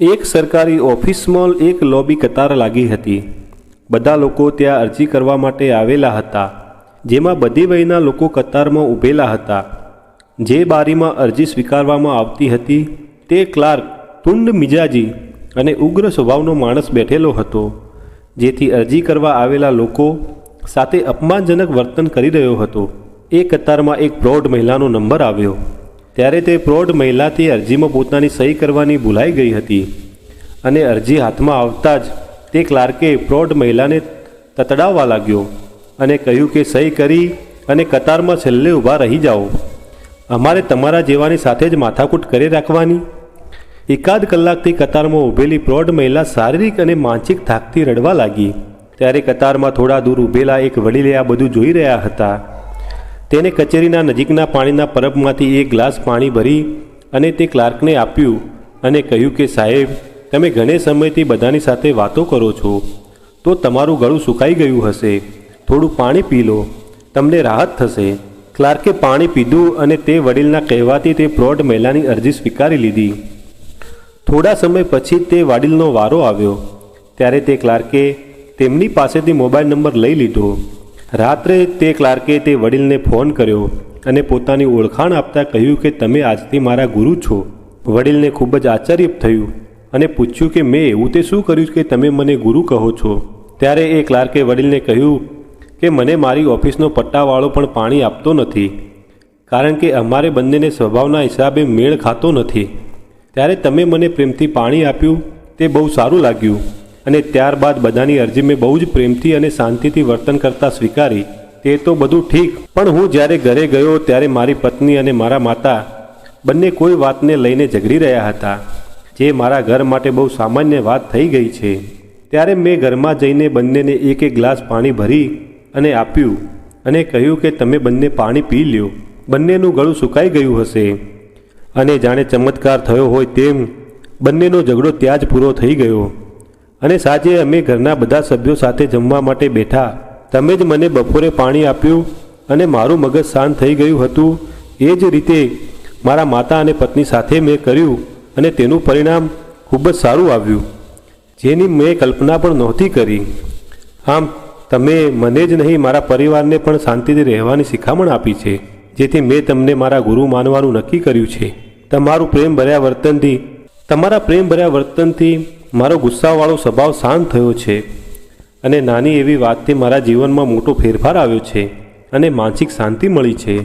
એક સરકારી ઓફિસમાં એક લોબી કતાર લાગી હતી. બધા લોકો ત્યાં અરજી કરવા માટે આવેલા હતા, જેમાં બધી વયના લોકો કતારમાં ઊભેલા હતા. જે બારીમાં અરજી સ્વીકારવામાં આવતી હતી તે ક્લાર્ક તુંડ મિજાજી અને ઉગ્ર સ્વભાવનો માણસ બેઠેલો હતો, જેથી અરજી કરવા આવેલા લોકો સાથે અપમાનજનક વર્તન કરી રહ્યો હતો. એ કતારમાં એક પ્રૌઢ મહિલાનો નંબર આવ્યો. ત્યારે તે પ્રૌઢ મહિલાથી અરજીમાં પોતાની સહી કરવાની ભૂલાઈ ગઈ હતી અને અરજી હાથમાં આવતા જ તે ક્લાર્કે પ્રૌઢ મહિલાને તતડાવવા લાગ્યો અને કહ્યું કે સહી કરી અને કતારમાં છેલ્લે ઊભા રહી જાઓ. અમારે તમારા જેવાની સાથે જ માથાકૂટ કરી રાખવાની. એકાદ કલાકથી કતારમાં ઊભેલી પ્રૌઢ મહિલા શારીરિક અને માનસિક થાકથી રડવા લાગી. ત્યારે કતારમાં થોડા દૂર ઊભેલા એક વડીલે આ બધું જોઈ રહ્યા હતા. તેને કચેરીના નજીકના પાણીના પરબમાંથી એક ગ્લાસ પાણી ભરી અને તે ક્લાર્કને આપ્યું અને કહ્યું કે, સાહેબ, તમે ઘણે સમયથી બધાની સાથે વાતો કરો છો. તો તમારું ગળું સુકાઈ ગયું હશે. થોડું પાણી પી લો. તમને રાહત થશે. ક્લાર્કે પાણી પીધું અને તે વડીલના કહેવાથી તે પ્રૌઢ મહિલાની અરજી સ્વીકારી લીધી. થોડા સમય પછી તે વડીલનો વારો આવ્યો. ત્યારે તે ક્લાર્કે તેમની પાસેથી મોબાઈલ નંબર લઈ લીધો. રાત્રે તે ક્લાર્કે તે વડીલને ફોન કર્યો અને પોતાની ઓળખાણ આપતા કહ્યું કે તમે આજથી મારા ગુરુ છો. વડીલને ખૂબ જ આશ્ચર્ય થયું અને પૂછ્યું કે મેં એવું તે શું કર્યું કે તમે મને ગુરુ કહો છો? ત્યારે એ ક્લાર્કે વડીલને કહ્યું કે મને મારી ઓફિસનો પટ્ટાવાળો પણ પાણી આપતો નથી, કારણ કે અમારે બંનેને સ્વભાવના હિસાબે મેળ ખાતો નથી. ત્યારે તમે મને પ્રેમથી પાણી આપ્યું, તે બહુ સારું લાગ્યું. અને ત્યારબાદ બધાની અરજી મેં બહુ જ પ્રેમથી અને શાંતિથી વર્તન કરતા સ્વીકારી. તે તો બધું ઠીક, પણ હું જ્યારે ઘરે ગયો ત્યારે મારી પત્ની અને મારા માતા બંને કોઈ વાતને લઈને ઝઘડી રહ્યા હતા, જે મારા ઘર માટે બહુ સામાન્ય વાત થઈ ગઈ છે. ત્યારે મેં ઘરમાં જઈને બંનેને એક એક ગ્લાસ પાણી ભરી અને આપ્યું અને કહ્યું કે તમે બંને પાણી પી લ્યો, બંનેનું ગળું સુકાઈ ગયું હશે. અને જાણે ચમત્કાર થયો હોય તેમ બંનેનો ઝઘડો ત્યાં જ પૂરો થઈ ગયો. અને સાંજે અમે ઘરના બધા સભ્યો સાથે જમવા માટે બેઠા. તમે જ મને બપોરે પાણી આપ્યું અને મારું મગજ શાંત થઈ ગયું હતું. એ જ રીતે મારા માતા અને પત્ની સાથે મેં કર્યું અને તેનું પરિણામ ખૂબ જ સારું આવ્યું, જેની મેં કલ્પના પણ નહોતી કરી. આમ, તમે મને જ નહીં, મારા પરિવારને પણ શાંતિથી રહેવાની શિખામણ આપી છે, જેથી મેં તમને મારા ગુરુ માનવાનું નક્કી કર્યું છે. તમારું પ્રેમ ભર્યા વર્તનથી, તમારા પ્રેમ ભર્યા વર્તનથી મારો ગુસ્સાવાળો સ્વભાવ શાંત થયો છે અને નાની એવી વાતથી મારા જીવનમાં મોટો ફેરફાર આવ્યો છે અને માનસિક શાંતિ મળી છે.